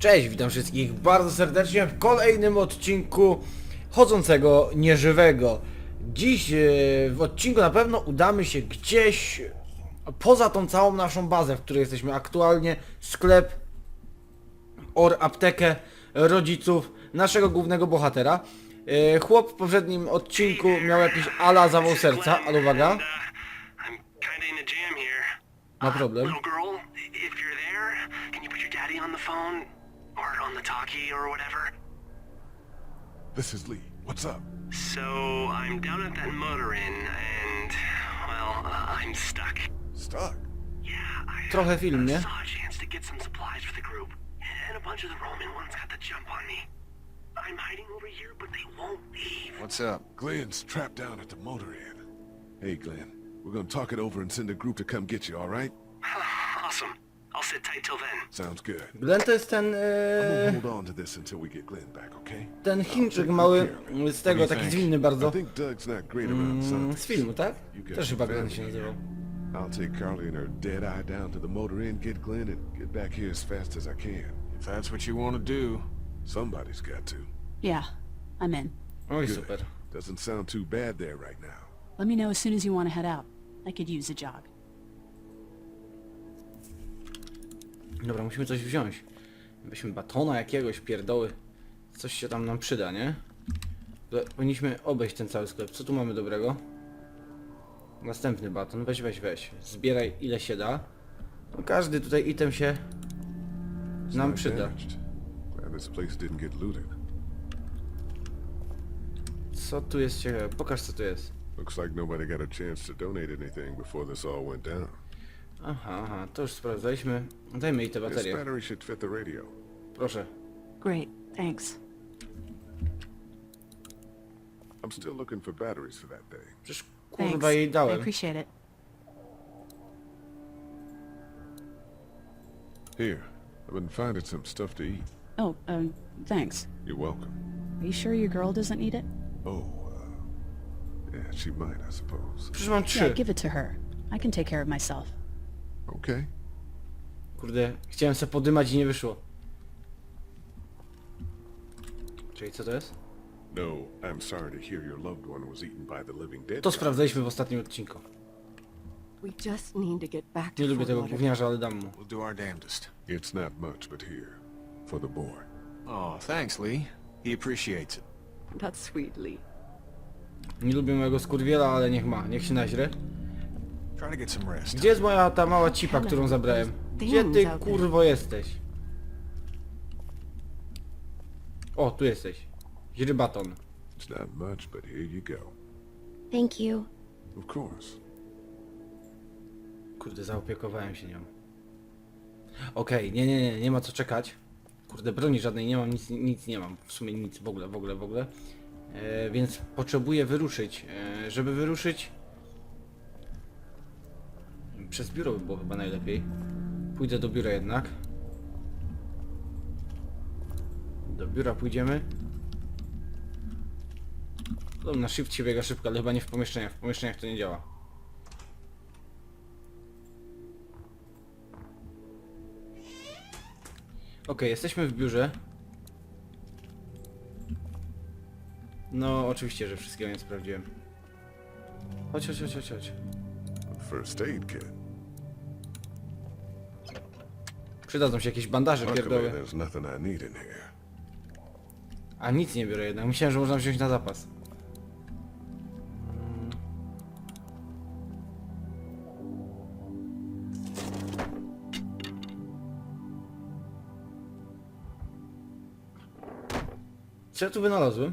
Cześć, witam wszystkich bardzo serdecznie w kolejnym odcinku Chodzącego Nieżywego. Dziś e, w odcinku na pewno udamy się gdzieś poza tą całą naszą bazę, w której jesteśmy aktualnie. Sklep, or aptekę rodziców naszego głównego bohatera. E, Chłop w poprzednim odcinku miał jakiś ala zawał serca, ale uwaga, ma problem. Little girl, if you're there, can you put your daddy on the on the talkie or whatever? This is Lee. What's up? So, I'm down at that motor inn and, well, uh, I'm stuck. Stuck. Yeah, I Trochę film, nie? saw a chance to get some supplies for the group. And a bunch of the Roman ones got the jump on me. I'm hiding over here, but they won't leave. What's up? Glenn's trapped down at the motor inn. Hey, Glenn. We're gonna talk it over and send a group to come get you, all right? awesome. Sounds good. Glenn to jest ten... I'm gonna E, hold on to this until we get Glenn back, okay? ten Chińczyk mały z tego, taki think? zwinny I bardzo. think Doug's not great around Mm, z filmu, tak? You got Też chyba Glenn się nazywał. I'll take Carly and her dead eye down to the motor inn, get Glenn, and get back here as fast as I can. If that's what you want to do. Somebody's got to. Yeah, I'm in. Oj, Good. super. Doesn't sound too bad there right now. Let me know as soon as you want to head out. I could use a jog. Dobra, musimy coś wziąć. Weźmy batona jakiegoś, pierdoły. Coś się tam nam przyda, nie? Powinniśmy obejść ten cały sklep. Co tu mamy dobrego? Następny baton. Weź, weź, weź. Zbieraj ile się da. No, każdy tutaj item się nam przyda. Co tu jest ciekawe? Pokaż co tu jest. Looks like nobody got a chance to donate anything before this all went down. Aha, aha, to już sprawdzaliśmy. Dajmy jej te This baterie. battery should fit the radio. Proszę. Great, thanks. I'm still looking for batteries for that day. Przecież Thanks. kurwa jej I dałem. appreciate it. Here, I've been finding some stuff to eat. Oh, um, thanks. You're welcome. Are you sure your girl doesn't need it? Oh, uh, yeah, she might, I suppose. Przecież mam Yeah, trzy. give it to her. I can take care of myself. Okay. Kurde, chciałem se podymać i nie wyszło. Czyli co to jest? No, I'm sorry to hear your loved one was eaten by the living dead. To sprawdzaliśmy w ostatnim odcinku. We just need to get back to Nie lubię Fort tego Lauderdale. gówniarza, ale dam mu. We'll do our damnedest. It's not much, but here, for the boy. Oh, thanks, Lee. He appreciates it. That's sweet, Lee. Nie lubię mojego skurwiela, ale niech ma, niech się naźre. Try to get some rest. Gdzie jest moja ta mała cipa, którą zabrałem? Gdzie ty kurwo jesteś? O, tu jesteś. Źrybaton. It's not much, but here you go. Thank you. Of course. Kurde, zaopiekowałem się nią. Okej, nie, nie, nie, nie ma co czekać. Kurde, broni żadnej nie mam, nic, nic nie mam. W sumie nic, w ogóle, w ogóle, w ogóle. E, więc potrzebuję wyruszyć. E, żeby wyruszyć... Przez biuro by było chyba najlepiej. Pójdę do biura jednak. Do biura pójdziemy. No, na shifcie biega szybko, ale chyba nie w pomieszczeniach. W pomieszczeniach to nie działa. Okej, jesteśmy w biurze. No, oczywiście, że wszystkiego nie sprawdziłem. Chodź, chodź, chodź, chodź, chodź. First aid kit. Przydadzą się jakieś bandaże Luckily, pierdoły. there's nothing I need in here. A nic nie biorę jednak. Myślałem, że można wziąć na zapas. Co ja tu wynalazłem?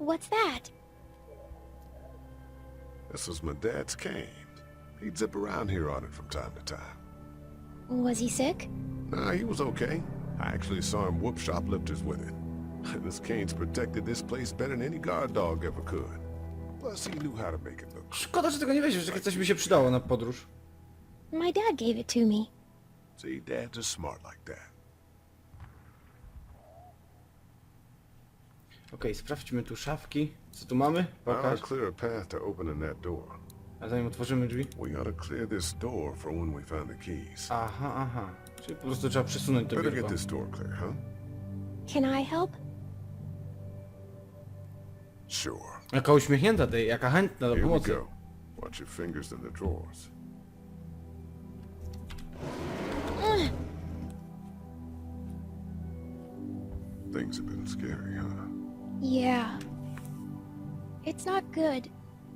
What's that? This was my dad's cane. He'd zip around here on it from time to time. Was he sick? Nah, he was okay. I actually saw him whoop shoplifters with it. this cane's protected this place better than any guard dog ever could. Plus, he knew how to make it look. Szkoda, że tego nie weźmiesz, takie coś by się przydało na podróż. My dad gave it to me. See, dads are smart like that. Okej, sprawdźmy tu szafki. Co tu mamy? I'll Pokaż. clear a path to opening that door. A zanim otworzymy drzwi? We gotta clear this door for when we find the keys. Aha, aha. Czyli po prostu trzeba przesunąć to Better biurko. get this door clear, huh? Can I help? Sure. Jaka uśmiechnięta tej, jaka chętna do Here we pomocy. go. Watch your fingers in the drawers. Things have been scary, huh? Yeah. It's not good.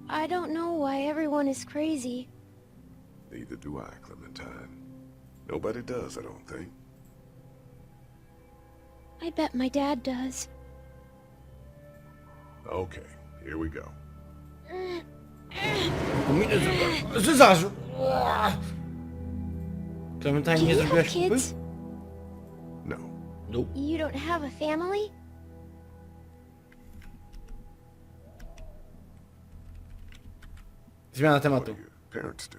I don't know why everyone is crazy. Neither do I, Clementine. Nobody does, I don't think. I bet my dad does. Okay, here we go. Minę zrobiłem. Zezarzu! Clementine, Do nie you have zrobiłaś kupy? kids? No. Nope. You don't have a family? Zmiana What do tematu. your parents do?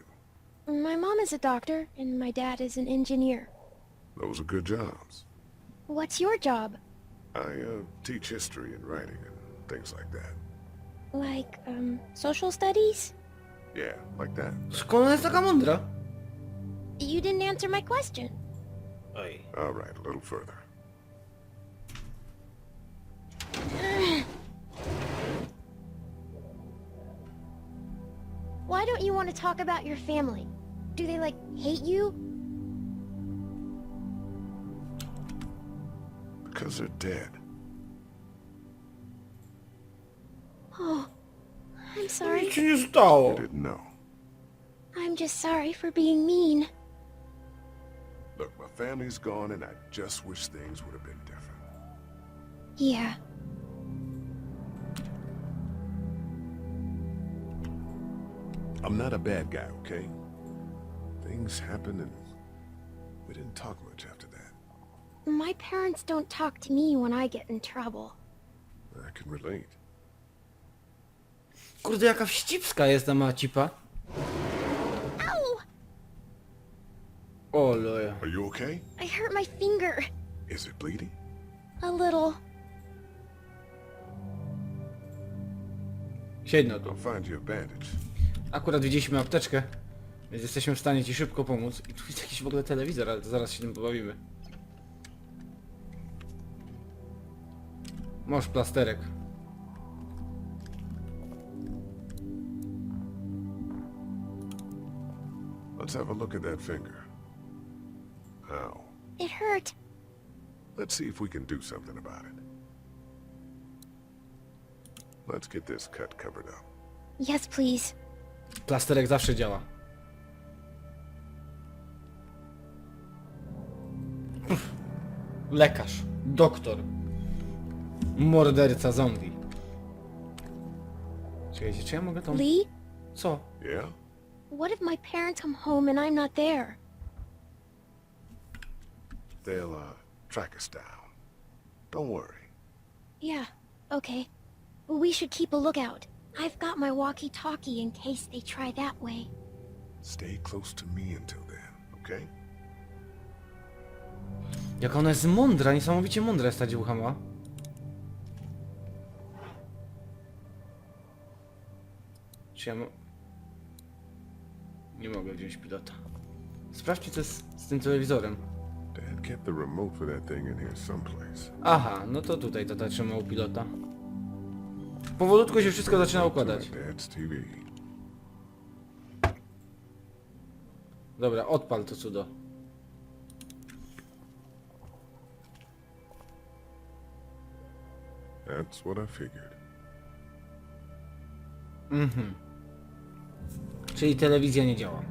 My mom is a doctor, and my dad is an engineer. Those are good jobs. What's your job? I uh, teach history and writing and things like that. Like, um, social studies? Yeah, like that. Skąd ona jest taka mądra? You didn't answer my question. Oj. All right, a little further. Don't you want to talk about your family? Do they, like, hate you? Because they're dead. Oh, I'm sorry. Nic się nie stało. You didn't know. I'm just sorry for being mean. Look, my family's gone and I just wish things would have been different. Yeah. I'm not a bad guy, okay? Things happened and we didn't talk much after that. My parents don't talk to me when I get in trouble. I can relate. Kurde, jaka wścibska jest ta macipa. Ow! O loja. Are you okay? I hurt my finger. Is it bleeding? A little. Siedno tu. I'll find you a bandage. Akurat widzieliśmy apteczkę, więc jesteśmy w stanie ci szybko pomóc. I tu jest jakiś w ogóle telewizor, ale to zaraz się tym pobawimy. Masz plasterek. Let's have a look at that finger. Ow. It hurt. Let's see if we can do something about it. Let's get this cut covered up. Yes, please. Plasterek zawsze działa. Lekarz, doktor, morderca zombie. Czekajcie, czy ja mogę tą... Lee, Co? Yeah? what if my parents come home and I'm not there? They'll, uh, track us down. Don't worry. Yeah, okay. We should keep a lookout. I've got my walkie-talkie in case they try that way. Stay close to me until then, okay? Jak ona jest mądra, niesamowicie mądra jest ta dziewucha ma. Czy ja mo... Nie mogę wziąć pilota. Sprawdźcie co jest z tym telewizorem. Dad kept the remote for that thing in here someplace. Aha, no to tutaj tata trzymał pilota. Powolutku się wszystko zaczyna układać. Dobra, odpal to cudo. That's what I figured. Mhm. Czyli telewizja nie działa.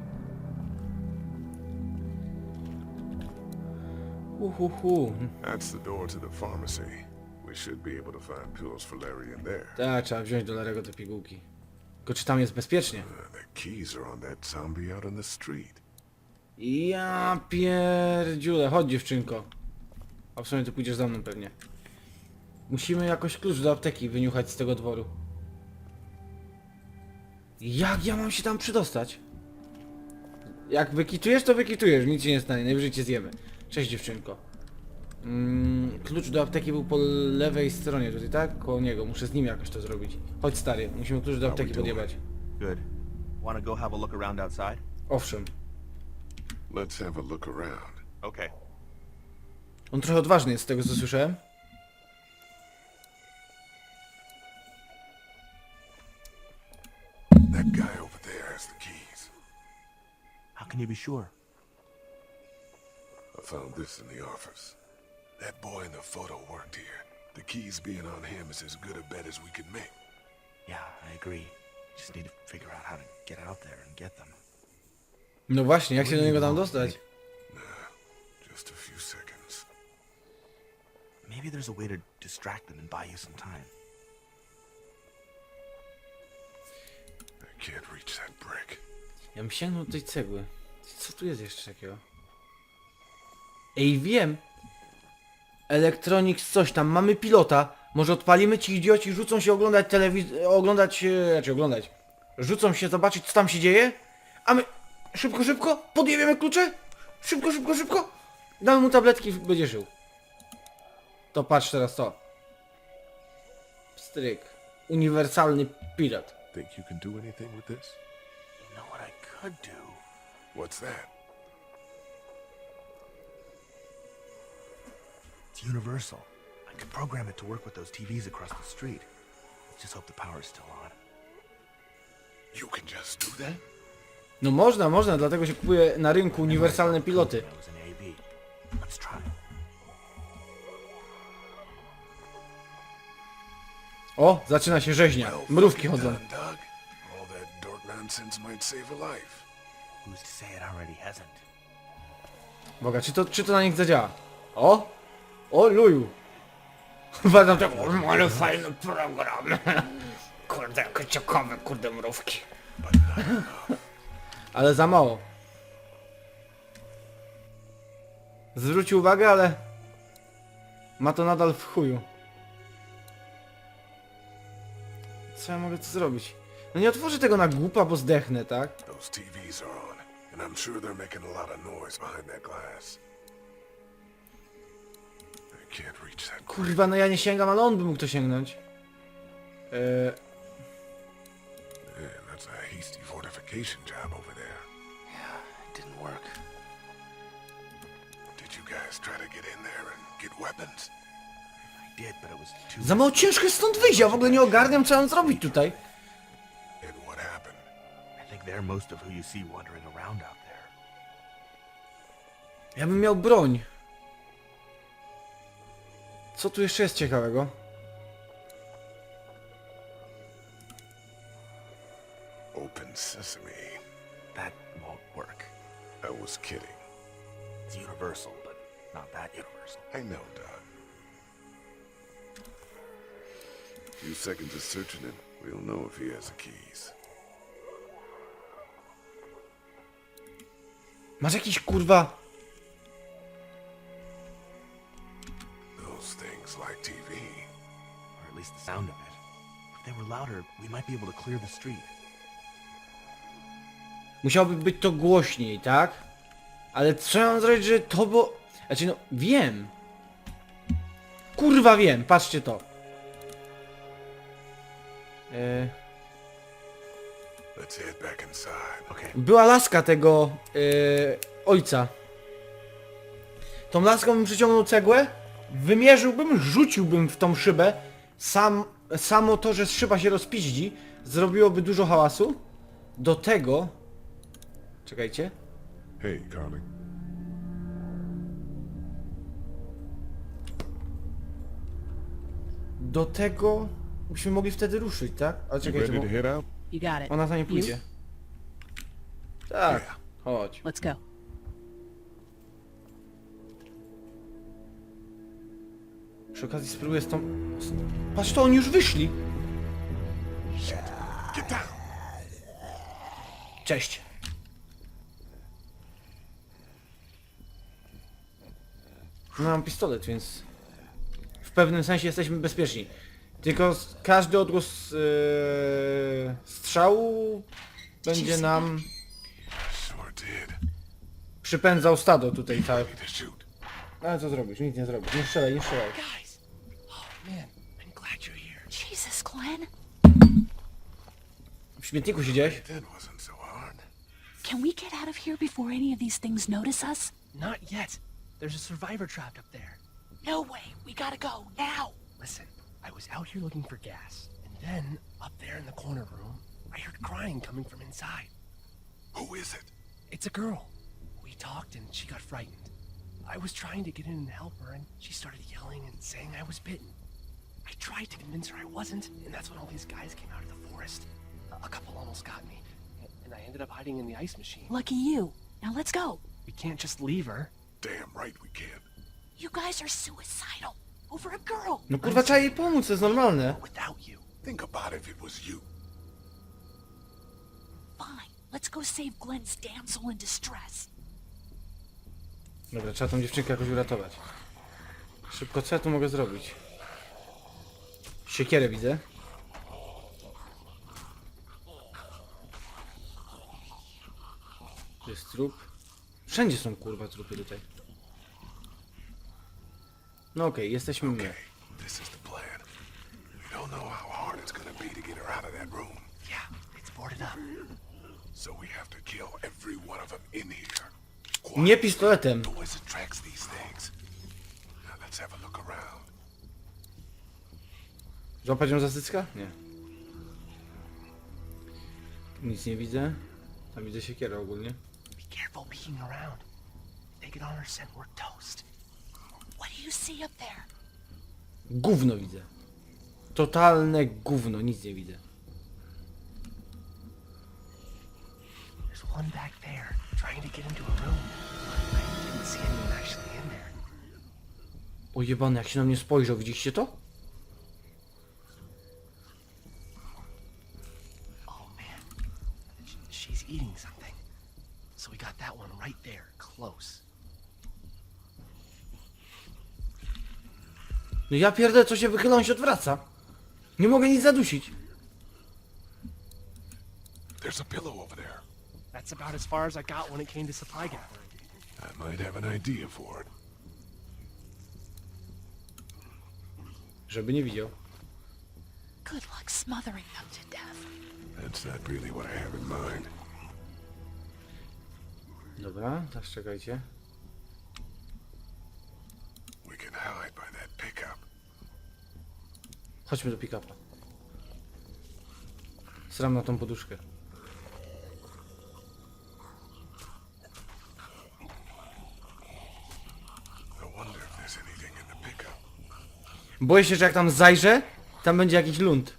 Uhuhu. That's the door to the pharmacy. We should be able to find pills for Larry in there. Tak, trzeba wziąć do Larego te pigułki. Tylko czy tam jest bezpiecznie? Uh, the keys are on that zombie out on the street. Ja pierdziule, chodź dziewczynko. A w sumie ty pójdziesz za mną pewnie. Musimy jakoś klucz do apteki wyniuchać z tego dworu. Jak ja mam się tam przydostać? Jak wykitujesz, to wykitujesz, nic się nie stanie, najwyżej cię zjemy. Cześć dziewczynko. Mm, klucz do apteki był po lewej stronie tutaj, tak? Koło niego, muszę z nim jakoś to zrobić. Chodź stary, musimy klucz do apteki podjebać. Good. Want to go have a look around outside? Owszem. Let's have a look around. Okay. On trochę odważny jest z tego co słyszałem. That guy over there has the keys. How can you be sure? I found this in the office. That boy in the photo worked here. The keys being on him is as good a bet as we could make. Yeah, I agree. Just need to figure out how to get out there and get them. No właśnie, jak się do niego tam dostać? Just a few seconds. Maybe there's a way to distract them and buy you some time. I can't reach that brick. Ja bym sięgnął do tej cegły. Co tu jest jeszcze takiego? Ej, wiem! Electronics coś tam, mamy pilota. Może odpalimy ci idioci, rzucą się oglądać telewizję, oglądać, e, znaczy oglądać. Rzucą się zobaczyć co tam się dzieje, a my szybko, szybko, podjebiemy klucze, szybko, szybko, szybko. Damy mu tabletki i będzie żył. To patrz teraz to. Stryk. Uniwersalny pilot. Think you can do anything with this? You know what I could do? What's that? It's universal. I could program it to work with those TVs across the street. Let's just hope the power's still on. You can just do that? No można, można, dlatego się kupuje na rynku uniwersalne piloty. Knows an AB. Let's try. O, zaczyna się rzeźnia. Mrówki chodzą. Done, Doug. All that dork nonsense might save a life. Who's to say it already hasn't? Boga, czy to, czy to na nich zadziała? O! O, luju! Uważam tak, o, ale fajny program. Kurde, jakie ciekawe, kurde, mrówki. Ale za mało. Zwrócił uwagę, ale... Ma to nadal w chuju. Co ja mogę tu zrobić? No nie otworzę tego na głupa, bo zdechnę, tak? Those TVs are on, and I'm sure they're making a lot of noise behind that glass. Kurwa, no ja nie sięgam, ale on by mógł to sięgnąć. Eee, Man, that's a hasty fortification job over there. Yeah, it didn't work. Did you guys try to get in there and get weapons? I did, but it was too. za mało ciężko jest stąd wyjść, ja w ogóle nie ogarniam co mam zrobić tutaj. And what happened? I think they're most of who you see wandering around out there. Ja bym miał broń. Co tu jeszcze jest ciekawego? Open sesame. That won't work. I was kidding. It's universal, but not that universal. I know, Doc. Few seconds of searching him, we'll know if he has the keys. Masz jakiś kurwa... least the sound of it. If they were louder, we might be able to clear the street. Musiałoby być to głośniej, tak? Ale co ja mam zrobić, że to bo... Znaczy no, wiem. Kurwa wiem, patrzcie to. Let's head back inside. Okay. była laska tego eee, ojca. Tą laską bym przyciągnął cegłę, wymierzyłbym, rzuciłbym w tą szybę. Sam, samo to, że szyba się rozpiździ, zrobiłoby dużo hałasu. Do tego... Czekajcie. Hey, Carly. Do tego byśmy mogli wtedy ruszyć, tak? Ale You czekajcie, ready bo to head out? You got it. ona za nie pójdzie. Tak, chodź. Let's go. Przy okazji spróbuję z tą... z- Patrz to, oni już wyszli! Cześć. No mam pistolet, więc... W pewnym sensie jesteśmy bezpieczni. Tylko każdy odgłos yy, strzału będzie nam przypędzał stado tutaj shoot. Ale co zrobisz? Nic nie zrobisz. Nie strzelaj, nie strzelaj. W śmietniku siedziałeś? That wasn't so Can we get out of here before any of these things notice us? Not yet. There's a survivor trapped up there. No way. We gotta go now. Listen, I was out here looking for gas, and then, up there in the corner room, I heard crying coming from inside. Who is it? It's a girl. We talked and she got frightened. I was trying to get in and help her, and she started yelling and saying I was bitten. I tried to convince her I wasn't, and that's when all these guys came out of the forest. A- couple almost got me, and I ended up hiding in the ice machine. Lucky you. Now let's go. We can't just leave her. Damn right we can. You guys are suicidal. Over a girl. No kurwa, trzeba jej pomóc, to jest normalne. Without you. Think about if it was you. Fine. Let's go save Glenn's damsel in distress. Dobra, trzeba tą dziewczynkę jakoś uratować. Szybko, co ja tu mogę zrobić? Siekierę widzę. Tu jest trup. Wszędzie są kurwa trupy tutaj. No okej, jesteśmy my. This is the plan. We don't know how hard it's gonna be to get her out of that room. Yeah, it's boarded up. So we have to kill every one of them in here. Nie pistoletem. Noise attracts these things. Now let's have a look around. Złapać ją za cycka? Nie. Nic nie widzę. Tam widzę siekierę ogólnie. Careful peeking around. If they get on our scent, we're toast. What do you see up there? Gówno widzę. Totalne gówno, nic nie widzę. There's one back there, trying to get into a room. I didn't see anyone actually in there. O jebany, jak się na mnie spojrzał, widzieliście to? Oh man, Sh- she's eating something. So we got that one right there, close. No ja pierdolę, co się wychyla, on się odwraca. Nie mogę nic zadusić. There's a pillow over there. That's about as far as I got when it came to supply gathering. I might have an idea for it. Żeby nie widział. Good luck smothering them to death. That's not really what I have in mind. Dobra, teraz czekajcie. We can hide by that pickup. Chodźmy do pick-upa. Sram na tą poduszkę. Pickup. Boję się, że jak tam zajrzę, tam będzie jakiś lund.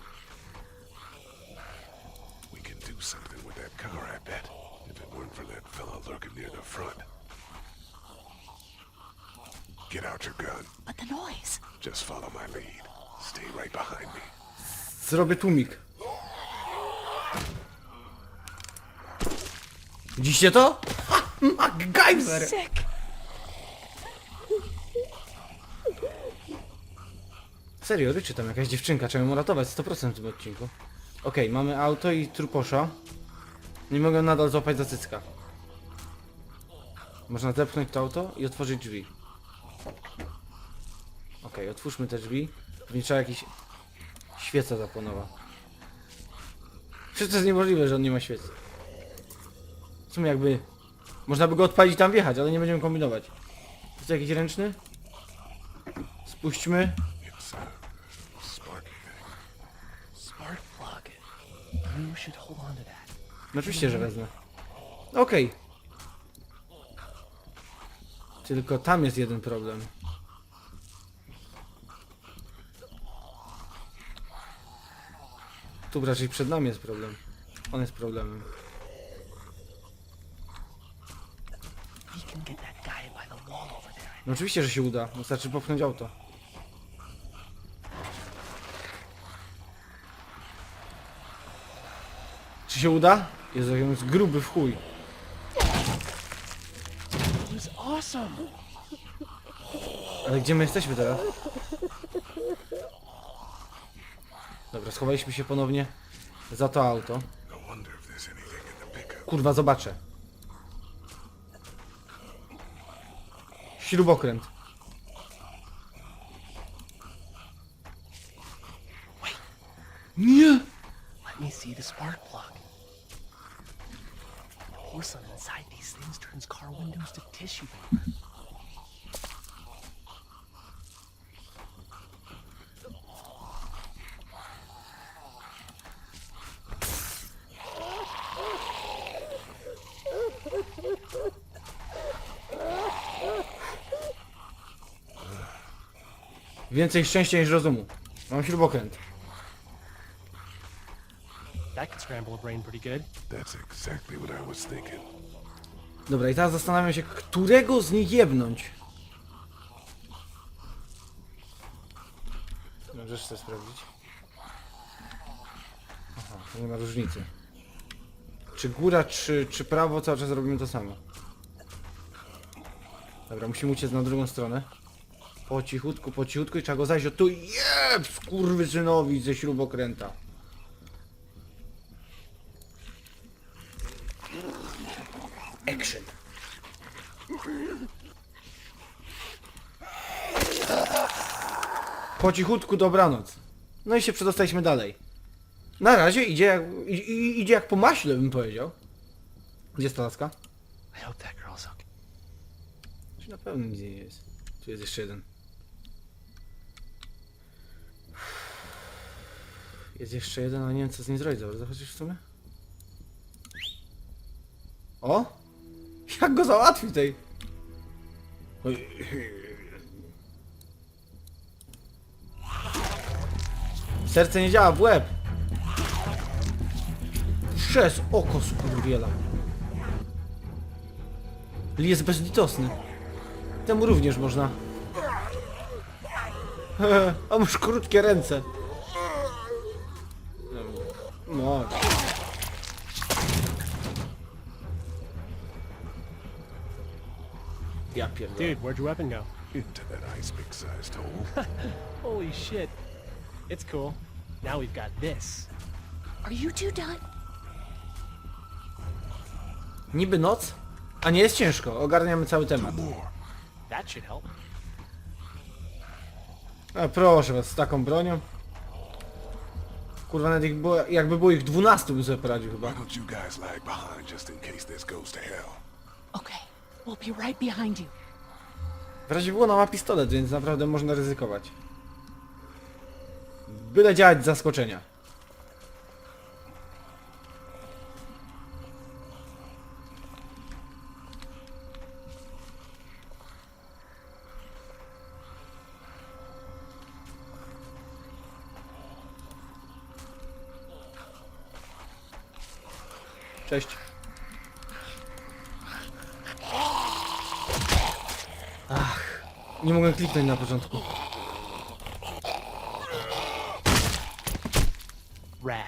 We can do something with that car, I bet. If it weren't for that fella lurking near the front. Get out your gun. But the noise. Just follow my lead. Stay right behind me. Zrobię tłumik. Widzicie to? Ha! MacGyver! Serio, ryczy tam jakaś dziewczynka, trzeba ją uratować 100% w tym odcinku. Okej, mamy auto i truposza. Nie mogę nadal złapać za cycka. Można zepchnąć to auto i otworzyć drzwi. Okej, otwórzmy te drzwi. Pewnie trzeba jakiś... Świeca zapłonowa. Przecież to jest niemożliwe, że on nie ma świecy. W sumie jakby... Można by go odpalić tam wjechać, ale nie będziemy kombinować. Jest to jakiś ręczny? Spuśćmy. No oczywiście, że wezmę. Okej. Tylko tam jest jeden problem. Tu raczej przed nami jest problem. On jest problemem. No oczywiście, że się uda. Wystarczy popchnąć auto. Czy się uda? Jezu, on jest gruby w chuj. Ale gdzie my jesteśmy teraz? Dobra, schowaliśmy się ponownie za to auto. Kurwa, zobaczę. Śrubokręt. Nie! Let me spark plug. The porcelain used a tissue paper. Więcej szczęścia niż rozumu. Mam śrubokręt. That could scramble a brain pretty good. That's exactly what I was thinking. Dobra, i teraz zastanawiam się, którego z nich jebnąć. Możesz chcę sprawdzić. Aha, to nie ma różnicy. Czy góra, czy, czy prawo, cały czas robimy to samo. Dobra, musimy uciec na drugą stronę. Po cichutku, po cichutku i trzeba go zajść o tu. Jeb, skurwysynowi ze śrubokręta. Action. Po cichutku dobranoc. No i się przedostaliśmy dalej. Na razie idzie jak, idzie jak po maśle, bym powiedział. Gdzie jest ta laska? I hope that girl's okay. Czy na pewno nic nie jest? Tu jest jeszcze jeden. Jest jeszcze jeden, a nie wiem co z nim zrobić. Dobra, chociaż w sumie. O! Jak go załatwi tej? Oj. Serce nie działa w łeb. Przez oko skurwiela. Lee jest bezlitosny. Temu również można. A masz krótkie ręce. No. Ja pierdolę. Dude, where'd your weapon go? Into that ice pick sized hole. Holy shit. It's cool. Now we've got this. Are you two done? Niby noc, a nie jest ciężko. Ogarniamy cały temat. That should help. A proszę was, z taką bronią. Kurwa, nawet ich było, jakby było ich 12 bym sobie poradził chyba. Why don't you guys lag behind just in case this goes to hell? Okay, we'll be right behind you. W razie było ona ma pistolet, więc naprawdę można ryzykować. Byle działać z zaskoczenia. Cześć. Ach, nie mogłem kliknąć na początku. Rad.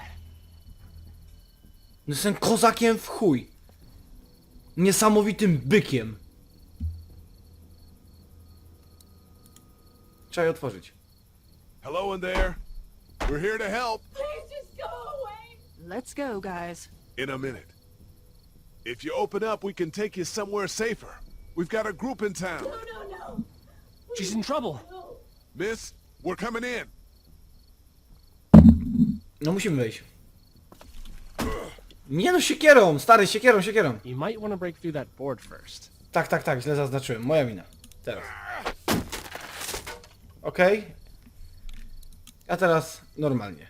No Jestem kozakiem w chuj. Niesamowitym bykiem. Trzeba je otworzyć. Hello in there. We're here to help. Let's go, guys. In a minute. If you open up, we can take you somewhere safer. We've got a group in town. She's in trouble. Miss, we're coming in. No musimy wejść. Nie no, siekierą, stary, siekierą, siekierą. You might want to break through that board first. Tak, tak, tak, źle zaznaczyłem. Moja mina. Teraz. Okej. A teraz normalnie.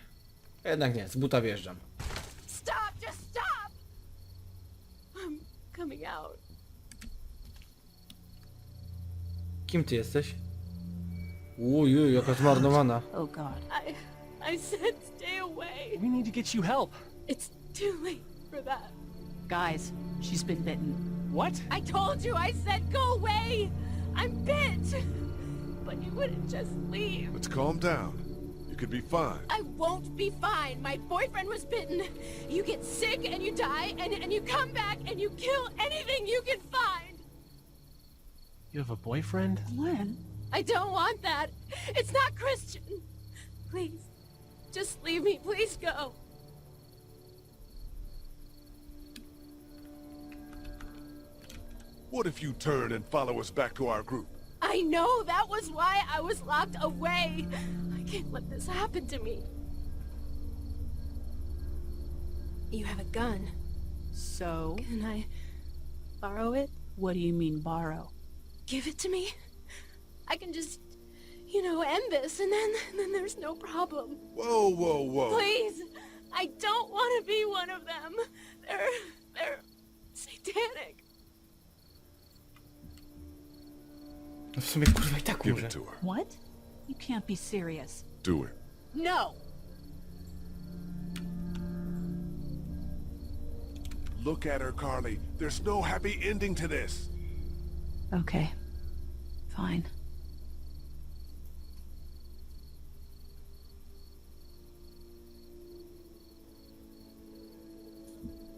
Jednak nie, z buta wjeżdżam. Coming out. Kim ty jesteś? Ujuj, jaka zmarnowana. Oh god. I, I said stay away. We need to get you help. It's too late for that. Guys, she's been bitten. What? I told you, I said go away. I'm bit. But you wouldn't just leave. Let's calm down. You could be fine. I won't be fine. My boyfriend was bitten. You get sick and you die, and, and you come back and you kill anything you can find. You have a boyfriend? Glenn? I don't want that. It's not Christian. Please, just leave me. Please go. What if you turn and follow us back to our group? I know that was why I was locked away. I can't let this happen to me. You have a gun. So? Can I borrow it? What do you mean, borrow? Give it to me. I can just, you know, end this, and then then there's no problem. Whoa, whoa, whoa. Please, I don't want to be one of them. They're they're satanic. No w sumie kurwa i tak Give umrze. it to her. What? You can't be serious. Do it. No. Look at her, Carly. There's no happy ending to this. Okay. Fine.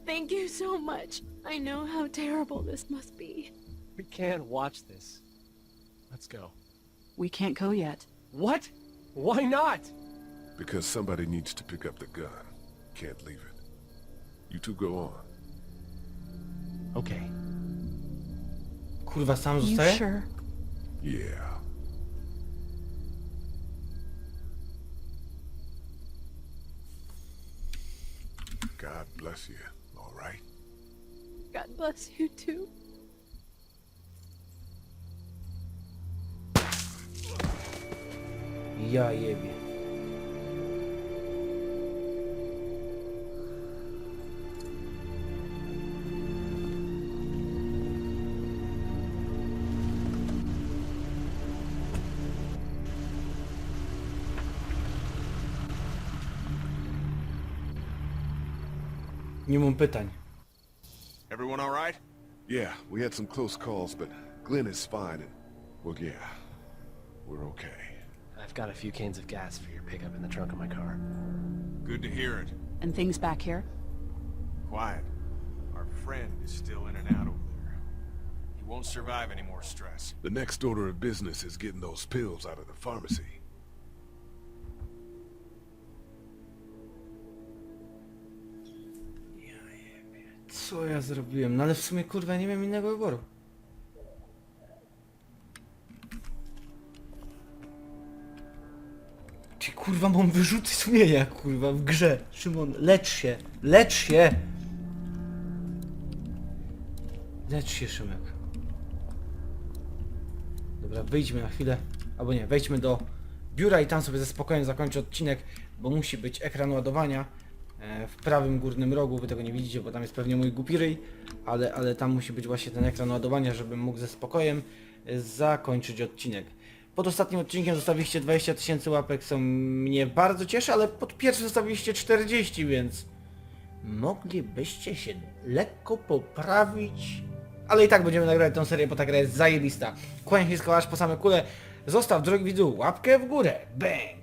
Thank you so much. I know how terrible this must be. We can't watch this. Let's go. We can't go yet. What? Why not? Because somebody needs to pick up the gun. Can't leave it. You two go on. Okay. Kurwa sam You zostaje? sure? Yeah. God bless you, all right? God bless you too. Ja jebie. Nie mam pytań. Everyone all right? Yeah, we had some close calls, but Glenn is fine, and, well, yeah, we're okay. I've got a few cans of gas for your pickup in the trunk of my car. Good to hear it. And things back here? Quiet. Our friend is still in and out over there. He won't survive any more stress. The next order of business is getting those pills out of the pharmacy. Co ja zrobiłem? No ale w sumie kurwa nie miałem innego wyboru. Kurwa mam wyrzuty sumienia kurwa w grze. Szymon, lecz się, lecz się! Lecz się Szymek. Dobra, wyjdźmy na chwilę. Albo nie, wejdźmy do biura i tam sobie ze spokojem zakończę odcinek, bo musi być ekran ładowania e, w prawym górnym rogu, wy tego nie widzicie, bo tam jest pewnie mój głupi ryj, ale, ale tam musi być właśnie ten ekran ładowania, żebym mógł ze spokojem e, zakończyć odcinek. Pod ostatnim odcinkiem zostawiliście 20 tysięcy łapek, co mnie bardzo cieszy, ale pod pierwszym zostawiliście 40, więc moglibyście się lekko poprawić. Ale i tak będziemy nagrywać tą serię, bo ta gra jest zajebista. Kłaniam się aż po same kule. Zostaw, drogi widzu, łapkę w górę. Bang!